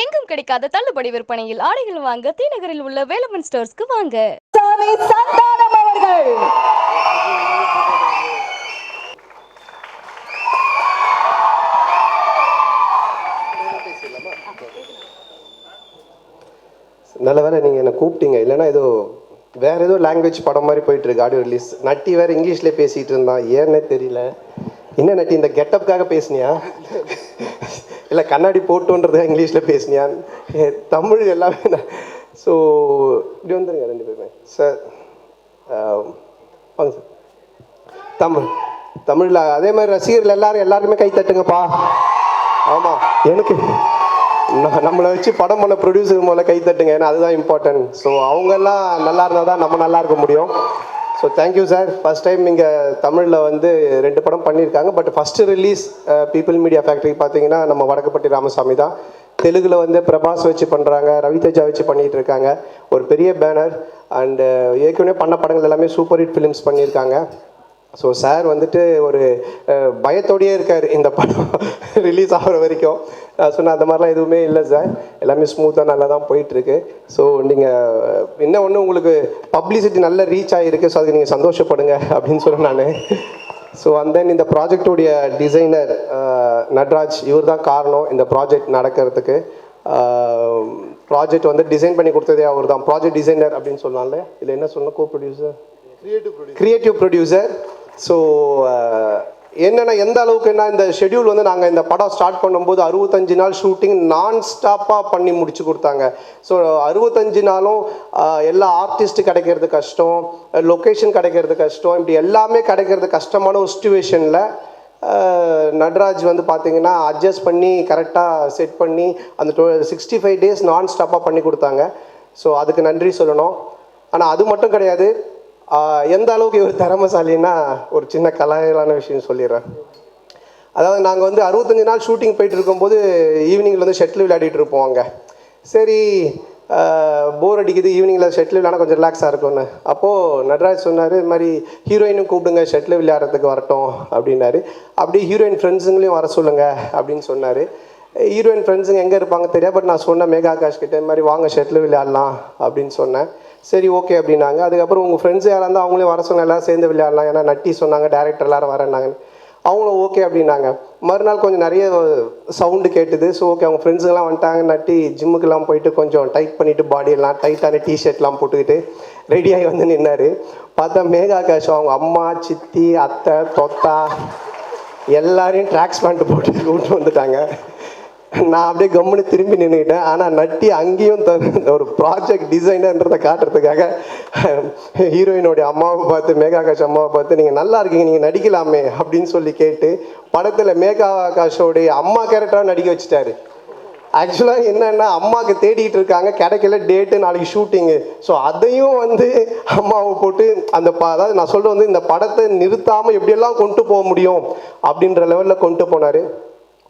எங்கும் கிடைக்காத தள்ளுபடி விற்பனையில் ஆடைகள் வாங்க தீநகரில் உள்ள வேலமன் ஸ்டோர்ஸ்க்கு வாங்க. சாமி சந்தானம் அவர்கள். நல்ல வேலை நீங்கள் என்னை கூப்பிட்டீங்க. இல்லைன்னா ஏதோ வேற ஏதோ லாங்குவேஜ் படம் மாதிரி போயிட்டு இருக்கு ஆடியோ ரிலீஸ் நட்டி வேற இங்கிலீஷ்லேயே பேசிட்டு இருந்தான். ஏன்னே தெரியல. என்ன நட்டி இந்த கெட்டப்காக பேசுனியா? இல்லை கண்ணாடி போட்டோன்றதுக்காக இங்கிலீஷில் பேசுனியா? தமிழ் எல்லாமே ஸோ இப்படி வந்துருங்க ரெண்டு பேருமே. சார் வாங்க சார் தமிழ் தமிழில் அதே மாதிரி ரசிகர்கள் எல்லாரும் எல்லாருமே கை தட்டுங்கப்பா. ஆமாம் எனக்கு நம்மளை வச்சு படம் பண்ண ப்ரொடியூசர் மூலம் கை தட்டுங்க. ஏன்னா அதுதான் இம்பார்ட்டன்ட் ஸோ அவங்கெல்லாம் நல்லா இருந்தால் தான் நம்ம நல்லா இருக்க முடியும். So thank you sir first time இங்கே தமிழில் வந்து ரெண்டு படம் பண்ணியிருக்காங்க. But first release People Media Factory பார்த்தீங்கன்னா நம்ம வடக்கப்பட்டி ராமசாமி தான். தெலுங்கில் வந்து பிரபாஸ் வச்சு பண்ணுறாங்க ரவிதேஜா வச்சு பண்ணிகிட்டு இருக்காங்க. ஒரு பெரிய பேனர் அண்டு uh, ஏற்கனவே பண்ண படங்கள் எல்லாமே சூப்பர் ஹிட் ஃபிலிம்ஸ் பண்ணியிருக்காங்க. ஸோ சார் வந்துட்டு ஒரு பயத்தோடயே இருக்கார் இந்த படம் ரிலீஸ் ஆகிற வரைக்கும். நான் சொன்ன அந்த மாதிரிலாம் எதுவுமே இல்லை சார் எல்லாமே ஸ்மூத்தாக நல்லா தான் போயிட்டுருக்கு. ஸோ நீங்கள் என்ன ஒன்று உங்களுக்கு பப்ளிசிட்டி நல்ல ரீச் ஆகிருக்கு ஸோ அதுக்கு நீங்கள் சந்தோஷப்படுங்க அப்படின்னு சொல்லி நான். ஸோ அண்ட் தென் இந்த ப்ராஜெக்டுடைய டிசைனர் நட்ராஜ் இவர் தான் காரணம் இந்த ப்ராஜெக்ட் நடக்கிறதுக்கு. ப்ராஜெக்ட் வந்து டிசைன் பண்ணி கொடுத்ததே அவர் தான் ப்ராஜெக்ட் டிசைனர் அப்படின்னு சொல்லலாம்ல இதில் என்ன சொன்ன co producer creative producer so uh, என்னென்னா எந்த அளவுக்குன்னா இந்த ஷெட்யூல் வந்து நாங்கள் இந்த படம் ஸ்டார்ட் பண்ணும்போது அறுபத்தஞ்சு நாள் ஷூட்டிங் நான் ஸ்டாப்பாக பண்ணி முடிச்சு கொடுத்தாங்க. ஸோ அறுபத்தஞ்சு நாளும் எல்லா ஆர்டிஸ்ட் கிடைக்கிறது கஷ்டம் லொக்கேஷன் கிடைக்கிறது கஷ்டம் இப்படி எல்லாமே கிடைக்கிறது கஷ்டமான ஒரு சுச்சுவேஷனில் நட்ராஜ் வந்து பார்த்தீங்கன்னா அட்ஜஸ்ட் பண்ணி கரெக்டாக செட் பண்ணி அந்த டொ சிக்ஸ்டி ஃபைவ் டேஸ் நான் ஸ்டாப்பாக பண்ணி கொடுத்தாங்க. ஸோ அதுக்கு நன்றி சொல்லணும். ஆனால் அது மட்டும் கிடையாது. எந்த அளவுக்கு இவர் திறமசாலின்னா ஒரு சின்ன கலாயலான விஷயம் சொல்லிடுறேன். அதாவது நாங்கள் வந்து அறுபத்தஞ்சு நாள் ஷூட்டிங் போயிட்டு இருக்கும்போது ஈவினிங்கில் வந்து ஷட்டில் விளையாடிட்டு இருப்போம் அங்கே. சரி போர் அடிக்குது ஈவினிங்கில் ஷட்டில் விளையாட கொஞ்சம் ரிலாக்ஸாக இருக்கும்னு. அப்போது நட்ராஜ் சொன்னார் இது மாதிரி ஹீரோயினும் கூப்பிடுங்க ஷட்டில் விளையாடுறதுக்கு வரட்டும் அப்படின்னாரு. அப்படியே ஹீரோயின் ஃப்ரெண்ட்ஸுங்களையும் வர சொல்லுங்க அப்படின்னு சொன்னார். ஹீரோயின் ஃப்ரெண்ட்ஸுங்க எங்கே இருப்பாங்க தெரியாது பட் நான் சொன்னேன் மேகா ஆகாஷ் கிட்ட இந்த மாதிரி வாங்க ஷட்டில் விளையாடலாம் அப்படின்னு சொன்னேன். சரி ஓகே அப்படின்னாங்க. அதுக்கப்புறம் உங்கள் ஃப்ரெண்ட்ஸ் யாராக இருந்தால் அவங்களையும் வர சொன்ன எல்லாம் சேர்ந்து விளையாடலாம். ஏன்னா நட்டி சொன்னாங்க டேரக்டர் எல்லாரும் வரேன்னாங்க அவங்களும் ஓகே அப்படின்னாங்க. மறுநாள் கொஞ்சம் நிறைய சவுண்டு கேட்டுது. ஸோ ஓகே அவங்க ஃப்ரெண்ட்ஸுங்கெல்லாம் வந்துட்டாங்க. நட்டி ஜிம்முக்கெல்லாம் போயிட்டு கொஞ்சம் டைட் பண்ணிவிட்டு பாடியெல்லாம் டைட்டான டிஷர்ட்லாம் போட்டுக்கிட்டு ரெடியாகி வந்து நின்னார். பார்த்தா மேகா ஆகாஷ் அவங்க அம்மா சித்தி அத்தை தொத்தா எல்லாரையும் ட்ராக்ஸ் பேண்ட்டு போட்டு கூப்பிட்டு வந்துட்டாங்க. நான் அப்படியே கம்முன்னு திரும்பி நின்றுக்கிட்டேன் ஆனால் நட்டி அங்கேயும் தன் ஒரு ப்ராஜெக்ட் டிசைனர்ன்றதை காட்டுறதுக்காக ஹீரோயினோடைய அம்மாவை பார்த்து மேகா ஆகாஷ் அம்மாவை பார்த்து நீங்கள் நல்லா இருக்கீங்க நீங்கள் நடிக்கலாமே அப்படின்னு சொல்லி கேட்டு படத்தில் மேகா ஆகாஷோடைய அம்மா கேரக்டராக நடிக்க வச்சுட்டாரு. ஆக்சுவலாக என்னென்னா அம்மாவுக்கு தேடிட்டு இருக்காங்க கிடைக்கல டேட்டு நாளைக்கு ஷூட்டிங்கு ஸோ அதையும் வந்து அம்மாவை போட்டு அந்த ப அதாவது நான் சொல்கிறது வந்து இந்த படத்தை நிறுத்தாமல் எப்படியெல்லாம் கொண்டு போக முடியும் அப்படின்ற லெவலில் கொண்டு போனார்.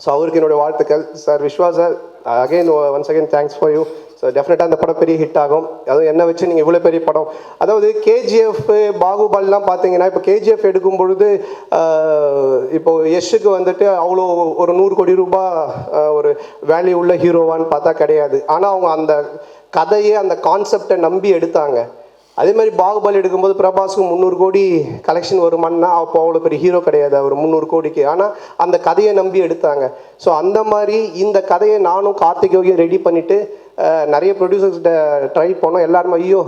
ஸோ அவருக்கு என்னுடைய வாழ்த்துக்கள். Sir Vishwa sir again once again thanks for you so டெஃபினட்டாக அந்த படம் பெரிய ஹிட் ஆகும். அதுவும் என்ன வச்சு நீங்கள் இவ்வளோ பெரிய படம். அதாவது கேஜிஎஃப் பாகுபலிலாம் பார்த்தீங்கன்னா இப்போ கேஜிஎஃப் எடுக்கும் பொழுது ஆஹ், இப்போ யஷுக்கு வந்துட்டு அவ்வளோ ஒரு நூறு கோடி ரூபாய் ஒரு வேல்யூ உள்ள ஹீரோவான்னு பார்த்தா கிடையாது. ஆனால் அவங்க அந்த கதையை அந்த கான்செப்டை நம்பி எடுத்தாங்க. அதே மாதிரி பாகுபலி எடுக்கும்போது பிரபாஸுக்கு முந்நூறு கோடி கலெக்ஷன் வருமானா அப்போ அவ்வளோ பெரிய ஹீரோ கிடையாது. அவர் முந்நூறு கோடிக்கு. ஆனால் அந்த கதையை நம்பி எடுத்தாங்க. ஸோ அந்த மாதிரி இந்த கதையை நானும் கார்த்திக் யோகியும் ரெடி பண்ணிவிட்டு நிறைய ப்ரொடியூசர்ஸ்கிட்ட ட்ரை பண்ணோம். எல்லாருமே ஐயோ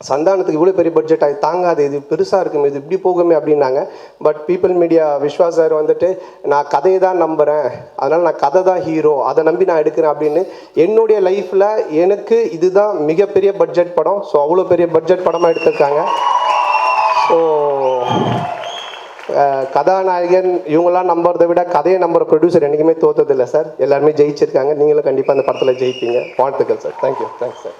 சந்தானத்துக்கு இவ்வளோ பெரிய பட்ஜெட் அது தாங்காது இது பெருசாக இருக்குமே இது இப்படி போகுமே அப்படின்னாங்க. But People Media Vishwa sir வந்துட்டு நான் கதையை தான் நம்புகிறேன் அதனால் நான் கதை தான் ஹீரோ அதை நம்பி நான் எடுக்கிறேன் அப்படின்னு என்னுடைய லைஃப்பில் எனக்கு இதுதான் மிகப்பெரிய பட்ஜெட் படம். ஸோ அவ்வளோ பெரிய பட்ஜெட் படமாக எடுத்திருக்காங்க. ஸோ கதாநாயகன் இவங்களாம் நம்புறதை விட கதையை நம்புற ப்ரொடியூசர் என்றைக்குமே தோத்ததில்லை சார் எல்லாருமே ஜெயிச்சிருக்காங்க. நீங்களும் கண்டிப்பாக அந்த படத்தில் ஜெயிப்பீங்க. வாழ்த்துக்கள் சார் தேங்க்யூ தேங்க்ஸ் சார்